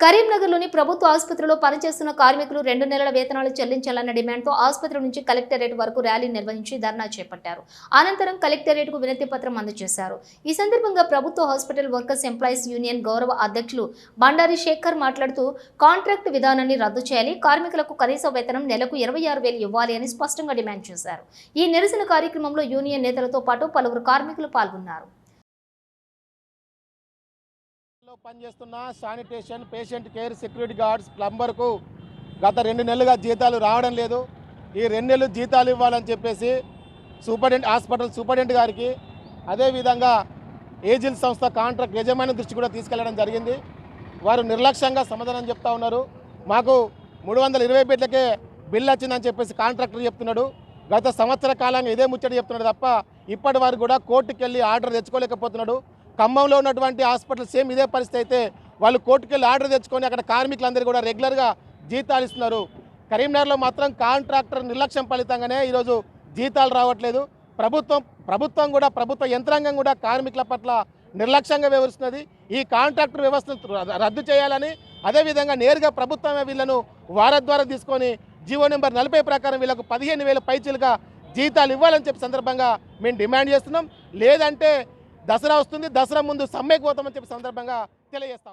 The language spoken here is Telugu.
కరీంనగర్లోని ప్రభుత్వ ఆసుపత్రిలో పనిచేస్తున్న కార్మికులు రెండు నెలల వేతనాలు చెల్లించాలన్న డిమాండ్తో ఆసుపత్రి నుంచి కలెక్టరేట్ వరకు ర్యాలీ నిర్వహించి ధర్నా చేపట్టారు. అనంతరం కలెక్టరేట్కు వినతి పత్రం అందజేశారు. ఈ సందర్భంగా ప్రభుత్వ హాస్పిటల్ వర్కర్స్ ఎంప్లాయీస్ యూనియన్ గౌరవ అధ్యక్షులు బండారి శేఖర్ మాట్లాడుతూ కాంట్రాక్ట్ విధానాన్ని రద్దు చేయాలి. కార్మికులకు కనీస వేతనం నెలకు ఇరవై ఆరు వేలు ఇవ్వాలి అని స్పష్టంగా డిమాండ్ చేశారు. ఈ నిరసన కార్యక్రమంలో యూనియన్ నేతలతో పాటు పలువురు కార్మికులు పాల్గొన్నారు. పనిచేస్తున్న sanitation patient care security guards ప్లంబర్కు గత రెండు నెలలుగా జీతాలు రావడం లేదు. ఈ రెండు నెలలు జీతాలు ఇవ్వాలని చెప్పేసి సూపరింటెండెంట్ హాస్పిటల్ సూపరింటెండెంట్ గారికి అదేవిధంగా ఏజిల్ సంస్థ కాంట్రాక్ట్ యజమాని దృష్టి కూడా తీసుకెళ్ళడం జరిగింది. వారు నిర్లక్ష్యంగా సమాధానం చెప్తా ఉన్నారు. మాకు మూడు వందల ఇరవై బెడ్లకే బిల్ వచ్చిందని చెప్పేసి కాంట్రాక్టర్ చెప్తున్నాడు. గత సంవత్సర కాలంగా ఇదే ముచ్చట చెప్తున్నాడు తప్ప ఇప్పటి వరకు కూడా కోర్టుకెళ్ళి ఆర్డర్ తెచ్చుకోలేకపోతున్నాడు. ఖమ్మంలో ఉన్నటువంటి హాస్పిటల్ సేమ్ ఇదే పరిస్థితి అయితే వాళ్ళు కోర్టుకెళ్ళి ఆర్డర్ తెచ్చుకొని అక్కడ కార్మికులందరూ కూడా రెగ్యులర్గా జీతాలు ఇస్తున్నారు. కరీంనగర్లో మాత్రం కాంట్రాక్టర్ నిర్లక్ష్యం ఫలితంగానే ఈరోజు జీతాలు రావట్లేదు. ప్రభుత్వం ప్రభుత్వం కూడా ప్రభుత్వ యంత్రాంగం కూడా కార్మికుల పట్ల నిర్లక్ష్యంగా వ్యవహరిస్తున్నది. ఈ కాంట్రాక్టర్ వ్యవస్థను రద్దు చేయాలని అదేవిధంగా నేరుగా ప్రభుత్వమే వీళ్ళను వారం ద్వారా తీసుకొని జీవో నెంబర్ నలభై ప్రకారం వీళ్ళకు పదిహేను వేల పైచీలుగా జీతాలు ఇవ్వాలని చెప్పి సందర్భంగా మేము డిమాండ్ చేస్తున్నాం. లేదంటే దసరా వస్తుంది దసరా ముందు సమ్మెకు పోతామని చెప్పి సందర్భంగా తెలియజేస్తా